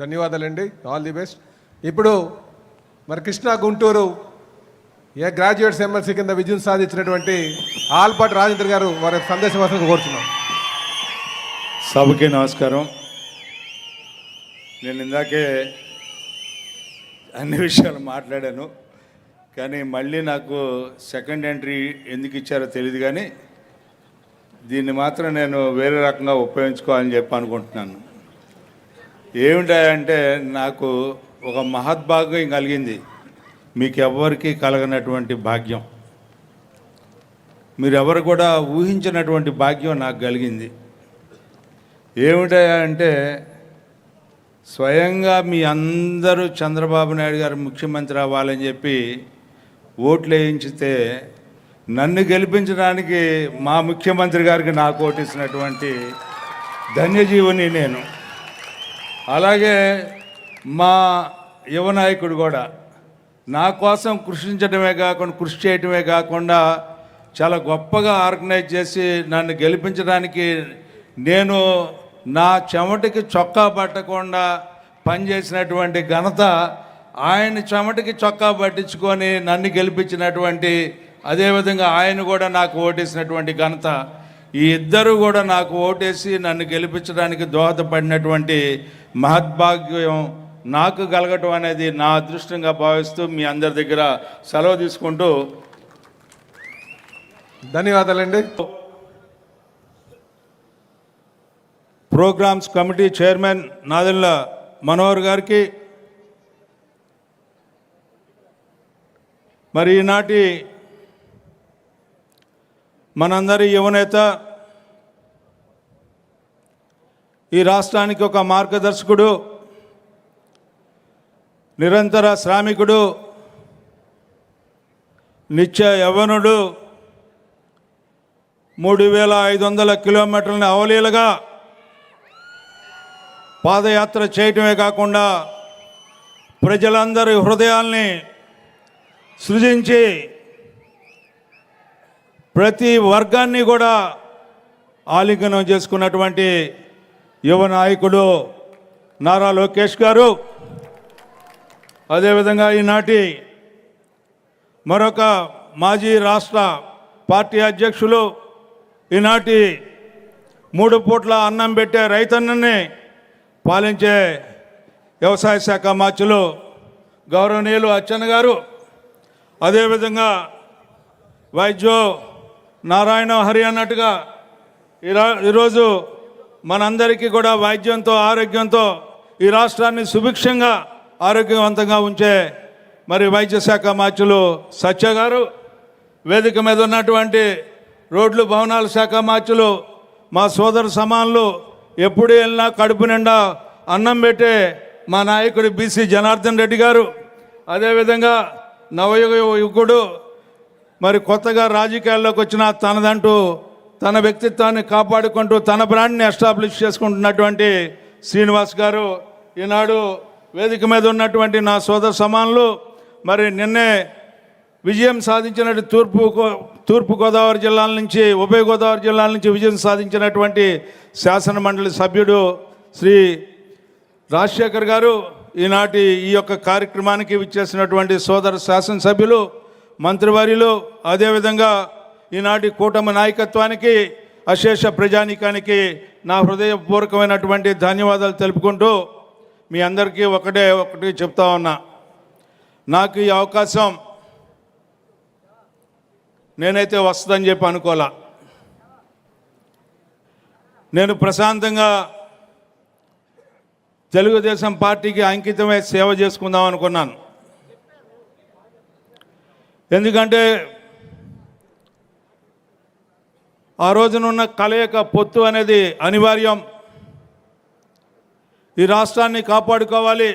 ధన్యవాదాలండి. All the best ఇప్పుడు మరి కృష్ణా గుంటూరు ఏ గ్రాడ్యుయేట్స్ ఎమ్మెల్సీ కింద విజయం సాధించినటువంటి ఆల్పాటి రాజేంద్ర గారు వారి సందేశం వసతి కోరుతున్నాం సభకి నమస్కారం. నేను ఇందాకే అన్ని విషయాలు మాట్లాడాను. కానీ మళ్ళీ నాకు సెకండ్ ఎంట్రీ ఎందుకు ఇచ్చారో తెలియదు కానీ దీన్ని మాత్రం నేను వేరే రకంగా ఉపయోగించుకోవాలని చెప్పి అనుకుంటున్నాను. ఏమిటంటే నాకు ఒక మహద్భాగ్యం కలిగింది. మీకు ఎవ్వరికీ కలగనటువంటి భాగ్యం. మీరెవరు కూడా ఊహించినటువంటి భాగ్యం నాకు కలిగింది. ఏమిటంటే స్వయంగా మీ అందరూ చంద్రబాబు నాయుడు గారు ముఖ్యమంత్రి అవ్వాలని చెప్పి ఓట్లు వేయించితే నన్ను గెలిపించడానికి మా ముఖ్యమంత్రి గారికి నాకు ఓటిస్తున్నటువంటి ధన్యజీవుని నేను. అలాగే మా యువ నాయకుడు కూడా నా కోసం కృషించడమే కాకుండా కృషి చేయటమే కాకుండా చాలా గొప్పగా ఆర్గనైజ్ చేసి నన్ను గెలిపించడానికి నేను నా చెమటికి చొక్కా పట్టకుండా పనిచేసినటువంటి ఘనత ఆయన చెమటికి చొక్కా పట్టించుకొని నన్ను గెలిపించినటువంటి అదేవిధంగా ఆయన కూడా నాకు ఓటేసినటువంటి ఘనత. ఈ ఇద్దరు కూడా నాకు ఓటేసి నన్ను గెలిపించడానికి దోహదపడినటువంటి మహద్భాగ్యం నాకు కలగటం అనేది నా అదృష్టంగా భావిస్తూ మీ అందరి దగ్గర సెలవు తీసుకుంటూ ధన్యవాదాలండి. Programs committee chairman Nadella Manohar గారికి మరి ఈనాటి మనందరి యువనేత ఈ రాష్ట్రానికి ఒక మార్గదర్శకుడు నిరంతర శ్రామికుడు నిత్య యవనుడు మూడు వేల ఐదు వందల కిలోమీటర్లని అవలీలుగా పాదయాత్ర చేయటమే కాకుండా ప్రజలందరి హృదయాల్ని సృజించి ప్రతి వర్గాన్ని కూడా ఆలింగనం చేసుకున్నటువంటి యువ నాయకుడు నారా లోకేష్ గారు. అదేవిధంగా ఈనాటి మరొక మాజీ రాష్ట్ర పార్టీ అధ్యక్షులు ఈనాటి మూడు పూట్ల అన్నం పెట్టే రైతన్నని పాలించే వ్యవసాయ శాఖ మార్చులు గౌరవనీయులు అచ్చన్న గారు. అదేవిధంగా వైద్యో నారాయణ హరి అన్నట్టుగా ఈరా ఈరోజు మనందరికీ కూడా వైద్యంతో ఆరోగ్యంతో ఈ రాష్ట్రాన్ని సుభిక్షంగా ఆరోగ్యవంతంగా ఉంచే మరి వైద్య శాఖ మార్చులు సత్య గారు వేదిక మీద ఉన్నటువంటి రోడ్లు భవనాల శాఖ మార్చులు మా సోదర సమానులు ఎప్పుడు వెళ్ళినా కడుపు నిండా అన్నం పెట్టే మా నాయకుడు బీసీ జనార్దన్ రెడ్డి గారు అదేవిధంగా నవయుగ యువకుడు మరి కొత్తగా రాజకీయాల్లోకి వచ్చిన తనదంటూ తన వ్యక్తిత్వాన్ని కాపాడుకుంటూ తన బ్రాండ్ని ఎస్టాబ్లిష్ చేసుకుంటున్నటువంటి శ్రీనివాస్ గారు ఈనాడు వేదిక మీద ఉన్నటువంటి నా సోదర సమానులు మరి నిన్నే విజయం సాధించినట్టు తూర్పు గో- తూర్పు గోదావరి జిల్లాల నుంచి ఉభయ గోదావరి జిల్లాల నుంచి విజయం సాధించినటువంటి శాసన మండలి సభ్యుడు శ్రీ రాజశేఖర్ గారు ఈనాటి ఈ యొక్క కార్యక్రమానికి విచ్చేసినటువంటి సోదర శాసనసభ్యులు మంత్రివర్యులు అదేవిధంగా ఈనాటి కూటమి నాయకత్వానికి అశేష ప్రజానీకానికి నా హృదయపూర్వకమైనటువంటి ధన్యవాదాలు తెలుపుకుంటూ మీ అందరికీ ఒకటే ఒకటి చెప్తా ఉన్నా. నాకు ఈ అవకాశం నేనైతే వస్తుందని చెప్పి అనుకోలా. నేను ప్రశాంతంగా తెలుగుదేశం పార్టీకి అంకితమై సేవ చేసుకుందాం అనుకున్నాను. ఎందుకంటే ఆ రోజునున్న కలయిక పొత్తు అనేది అనివార్యం. ఈ రాష్ట్రాన్ని కాపాడుకోవాలి.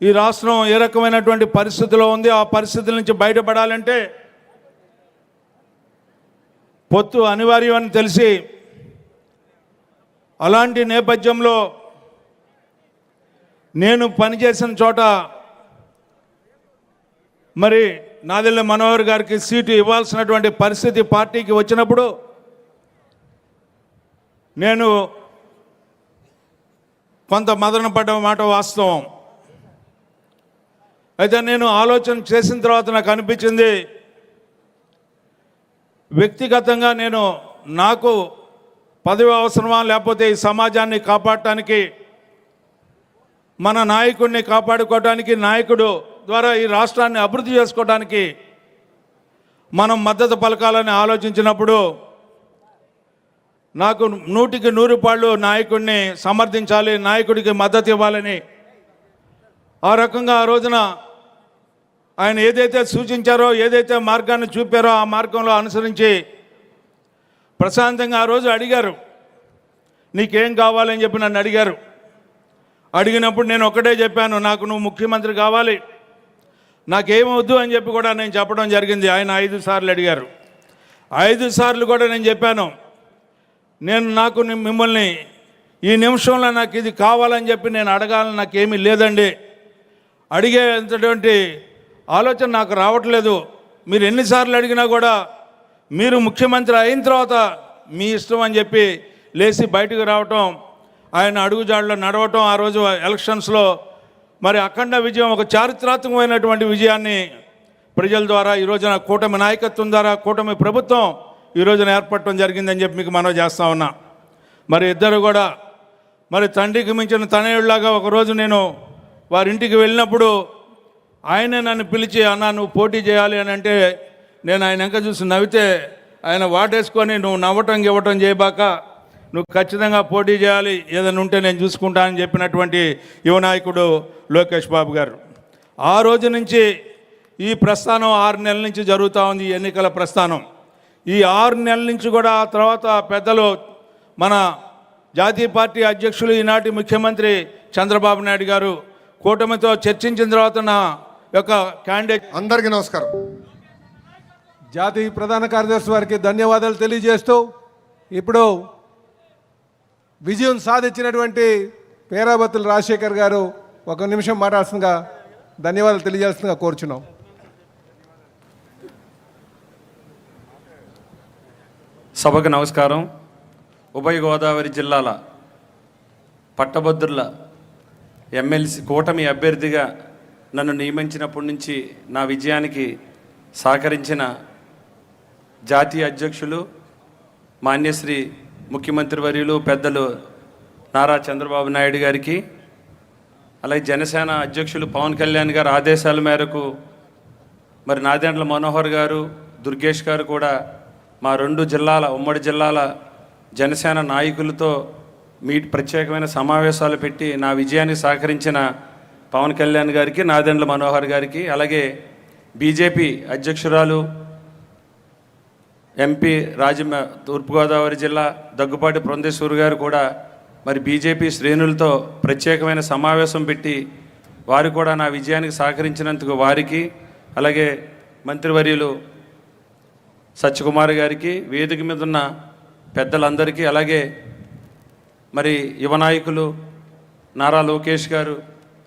ఈ రాష్ట్రం ఏ రకమైనటువంటి పరిస్థితిలో ఉంది ఆ పరిస్థితుల నుంచి బయటపడాలంటే పొత్తు అనివార్యం అని తెలిసి అలాంటి నేపథ్యంలో నేను పనిచేసిన చోట మరి నాదెల్ల మనోహర్ గారికి సీటు ఇవ్వాల్సినటువంటి పరిస్థితి పార్టీకి వచ్చినప్పుడు నేను కొంత మదన పడ్డ మాట వాస్తవం. అయితే నేను ఆలోచన చేసిన తర్వాత నాకు అనిపించింది వ్యక్తిగతంగా నేను నాకు పదవి అవసరమా లేకపోతే ఈ సమాజాన్ని కాపాడటానికి మన నాయకుడిని కాపాడుకోవడానికి నాయకుడు ద్వారా ఈ రాష్ట్రాన్ని అభివృద్ధి చేసుకోవడానికి మనం మద్దతు పలకాలని ఆలోచించినప్పుడు నాకు నూటికి నూరు పాళ్ళు నాయకుడిని సమర్థించాలి నాయకుడికి మద్దతు ఇవ్వాలని ఆ రకంగా ఆ రోజున ఆయన ఏదైతే సూచించారో ఏదైతే మార్గాన్ని చూపారో ఆ మార్గంలో అనుసరించి ప్రశాంతంగా ఆ రోజు అడిగారు. నీకేం కావాలని చెప్పి నన్ను అడిగారు. అడిగినప్పుడు నేను ఒకటే చెప్పాను నాకు నువ్వు ముఖ్యమంత్రి కావాలి. నాకేమవద్దు అని చెప్పి కూడా నేను చెప్పడం జరిగింది. ఆయన ఐదు సార్లు అడిగారు. ఐదు సార్లు కూడా నేను చెప్పాను నేను నాకు మిమ్మల్ని ఈ నిమిషంలో నాకు ఇది కావాలని చెప్పి నేను అడగాలని నాకేమీ లేదండి. అడిగేంతటువంటి ఆలోచన నాకు రావట్లేదు. మీరు ఎన్నిసార్లు అడిగినా కూడా మీరు ముఖ్యమంత్రి అయిన తర్వాత మీ ఇష్టం అని చెప్పి లేచి బయటకు రావటం ఆయన అడుగుజాడలో నడవటం ఆ రోజు ఎలక్షన్స్లో మరి అఖండ విజయం ఒక చారిత్రాత్మకమైనటువంటి విజయాన్ని ప్రజల ద్వారా ఈ రోజున కూటమి నాయకత్వం ద్వారా కూటమి ప్రభుత్వం ఈ రోజున ఏర్పడటం జరిగిందని చెప్పి మీకు మనవి చేస్తా ఉన్నా. మరి ఇద్దరు కూడా మరి తండ్రికి మించిన తనయుడిలాగా ఒకరోజు నేను వారి ఇంటికి వెళ్ళినప్పుడు ఆయనే నన్ను పిలిచి అన్న నువ్వు పోటీ చేయాలి అని అంటే నేను ఆయన వెంక చూసి నవ్వితే ఆయన వాటేసుకొని నువ్వు నవ్వటం ఇవ్వటం చేయబాక నువ్వు ఖచ్చితంగా పోటీ చేయాలి ఏదైనా ఉంటే నేను చూసుకుంటానని చెప్పినటువంటి యువ నాయకుడు లోకేష్ బాబు గారు. ఆ రోజు నుంచి ఈ ప్రస్థానం ఆరు నెలల నుంచి జరుగుతూ ఉంది ఎన్నికల ప్రస్థానం. ఈ ఆరు నెలల నుంచి కూడా ఆ తర్వాత పెద్దలు మన జాతీయ పార్టీ అధ్యక్షులు ఈనాటి ముఖ్యమంత్రి చంద్రబాబు నాయుడు గారు కూటమితో చర్చించిన తర్వాత నా యొక్క క్యాండిడేట్ అందరికీ నమస్కారం. జాతీయ ప్రధాన కార్యదర్శి వారికి ధన్యవాదాలు తెలియజేస్తూ ఇప్పుడు విజయం సాధించినటువంటి పేరాబత్తుల రాజశేఖర్ గారు ఒక నిమిషం మాట్లాడుతుందిగా ధన్యవాదాలు తెలియజేస్తుందిగా కోరుచున్నాం. సభకు నమస్కారం. ఉభయ గోదావరి జిల్లాల పట్టభద్రుల ఎమ్మెల్సీ కూటమి అభ్యర్థిగా నన్ను నియమించినప్పటి నుంచి నా విజయానికి సహకరించిన జాతీయ అధ్యక్షులు మాన్యశ్రీ ముఖ్యమంత్రి వర్యులు పెద్దలు నారా చంద్రబాబు నాయుడు గారికి అలాగే జనసేన అధ్యక్షులు పవన్ కళ్యాణ్ గారి ఆదేశాల మేరకు మరి నాదెండ్ల మనోహర్ గారు దుర్గేష్ గారు కూడా మా రెండు జిల్లాల ఉమ్మడి జిల్లాల జనసేన నాయకులతో మీ ప్రత్యేకమైన సమావేశాలు పెట్టి నా విజయానికి సహకరించిన పవన్ కళ్యాణ్ గారికి నాదెండ్ల మనోహర్ గారికి అలాగే బీజేపీ అధ్యక్షురాలు ఎంపీ రాజమ తూర్పుగోదావరి జిల్లా దగ్గుపాటి బృందేశ్వర్ గారు కూడా మరి బీజేపీ శ్రేణులతో ప్రత్యేకమైన సమావేశం పెట్టి వారు కూడా నా విజయానికి సహకరించినందుకు వారికి అలాగే మంత్రివర్యులు సత్యకుమార్ గారికి వేదిక మీద ఉన్న పెద్దలందరికీ అలాగే మరి యువ నాయకులు నారా లోకేష్ గారు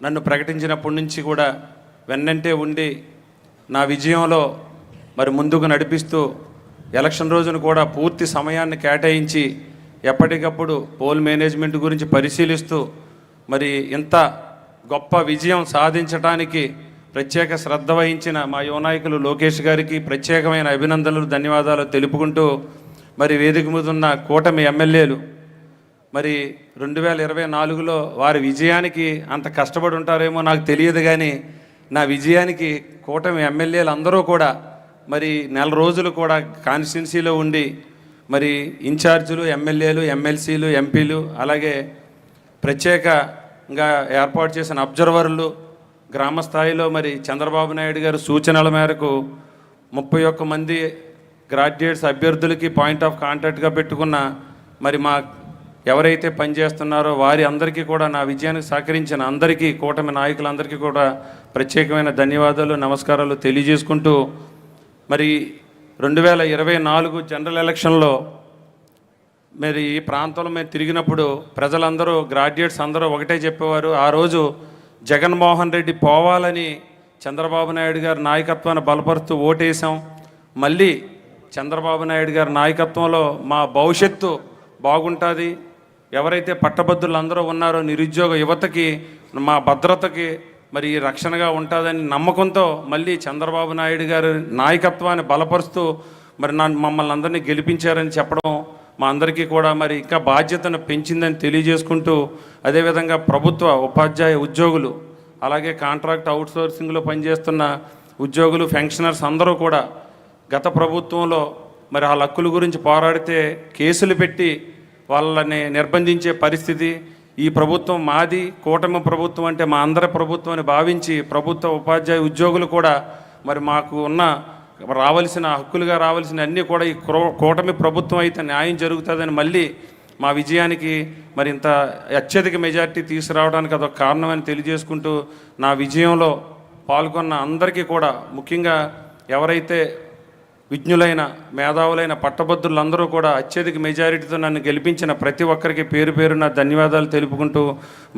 నన్ను ప్రకటించినప్పటి నుంచి కూడా వెన్నంటే ఉండి నా విజయంలో మరి ముందుకు నడిపిస్తూ ఎలక్షన్ రోజున కూడా పూర్తి సమయాన్ని కేటాయించి ఎప్పటికప్పుడు పోల్ మేనేజ్మెంట్ గురించి పరిశీలిస్తూ మరి ఇంత గొప్ప విజయం సాధించడానికి ప్రత్యేక శ్రద్ధ వహించిన మా యువనాయకులు లోకేష్ గారికి ప్రత్యేకమైన అభినందనలు ధన్యవాదాలు తెలుపుకుంటూ మరి వేదిక మీద ఉన్న కూటమి ఎమ్మెల్యేలు మరి రెండు వేల ఇరవై నాలుగులో వారి విజయానికి అంత కష్టపడి ఉంటారేమో నాకు తెలియదు కానీ నా విజయానికి కూటమి ఎమ్మెల్యేలు అందరూ కూడా మరి నెల రోజులు కూడా కాన్స్టిట్యున్సీలో ఉండి మరి ఇన్ఛార్జీలు ఎమ్మెల్యేలు ఎమ్మెల్సీలు ఎంపీలు అలాగే ప్రత్యేకంగా ఏర్పాటు చేసిన అబ్జర్వర్లు గ్రామ స్థాయిలో మరి చంద్రబాబు నాయుడు గారు సూచనల మేరకు ముప్పై ఒక్క మంది గ్రాడ్యుయేట్స్ అభ్యర్థులకి పాయింట్ ఆఫ్ కాంటాక్ట్గా పెట్టుకున్న మరి మా ఎవరైతే పనిచేస్తున్నారో వారి అందరికీ కూడా నా విజయానికి సహకరించిన అందరికీ కూటమి నాయకులందరికీ కూడా ప్రత్యేకమైన ధన్యవాదాలు నమస్కారాలు తెలియజేసుకుంటూ మరి రెండు వేల ఇరవై నాలుగు జనరల్ ఎలక్షన్లో మరి ఈ ప్రాంతంలో మేము తిరిగినప్పుడు ప్రజలందరూ గ్రాడ్యుయేట్స్ అందరూ ఒకటే చెప్పేవారు. ఆ రోజు జగన్మోహన్ రెడ్డి పోవాలని చంద్రబాబు నాయుడు గారి నాయకత్వాన్ని బలపరుస్తూ ఓటేసాం మళ్ళీ చంద్రబాబు నాయుడు గారి నాయకత్వంలో మా భవిష్యత్తు బాగుంటుంది. ఎవరైతే పట్టభద్రులు అందరూ ఉన్నారో నిరుద్యోగ యువతకి మా భద్రతకి మరి రక్షణగా ఉంటుందని నమ్మకంతో మళ్ళీ చంద్రబాబు నాయుడు గారు నాయకత్వాన్ని బలపరుస్తూ మరి నన్ను మమ్మల్ని అందరినీ గెలిపించారని చెప్పడం మా అందరికీ కూడా మరి ఇంకా బాధ్యతను పెంచిందని తెలియజేసుకుంటూ అదేవిధంగా ప్రభుత్వ ఉపాధ్యాయ ఉద్యోగులు అలాగే కాంట్రాక్ట్ అవుట్సోర్సింగ్లో పనిచేస్తున్న ఉద్యోగులు ఫెన్షనర్స్ అందరూ కూడా గత ప్రభుత్వంలో మరి వాళ్ళ హక్కుల గురించి పోరాడితే కేసులు పెట్టి వాళ్ళని నిర్బంధించే పరిస్థితి ఈ ప్రభుత్వం మాది కూటమి ప్రభుత్వం అంటే మా అందరి ప్రభుత్వం అని భావించి ప్రభుత్వ ఉపాధ్యాయ ఉద్యోగులు కూడా మరి మాకు ఉన్న రావాల్సిన హక్కులుగా రావాల్సిన అన్నీ కూడా ఈ క్రో- కూటమి ప్రభుత్వం అయితే న్యాయం జరుగుతుందని మళ్ళీ మా విజయానికి మరి ఇంత అత్యధిక మెజార్టీ తీసుకురావడానికి అదొక కారణమని తెలియజేసుకుంటూ నా విజయంలో పాల్గొన్న అందరికీ కూడా ముఖ్యంగా ఎవరైతే విజ్ఞులైన మేధావులైన పట్టభద్రులందరూ కూడా అత్యధిక మెజారిటీతో నన్ను గెలిపించిన ప్రతి ఒక్కరికి పేరు పేరున ధన్యవాదాలు తెలుపుకుంటూ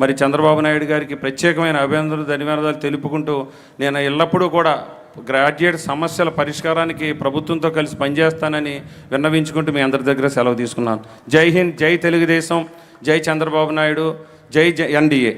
మరి చంద్రబాబు నాయుడు గారికి ప్రత్యేకమైన అభినందనలు ధన్యవాదాలు తెలుపుకుంటూ నేను ఎల్లప్పుడూ కూడా గ్రాడ్యుయేట్ సమస్యల పరిష్కారానికి ప్రభుత్వంతో కలిసి పనిచేస్తానని విన్నవించుకుంటూ మీ అందరి దగ్గర సెలవు తీసుకున్నాను. జై హింద్ జై తెలుగుదేశం జై చంద్రబాబు నాయుడు జై జై ఎన్డీఏ.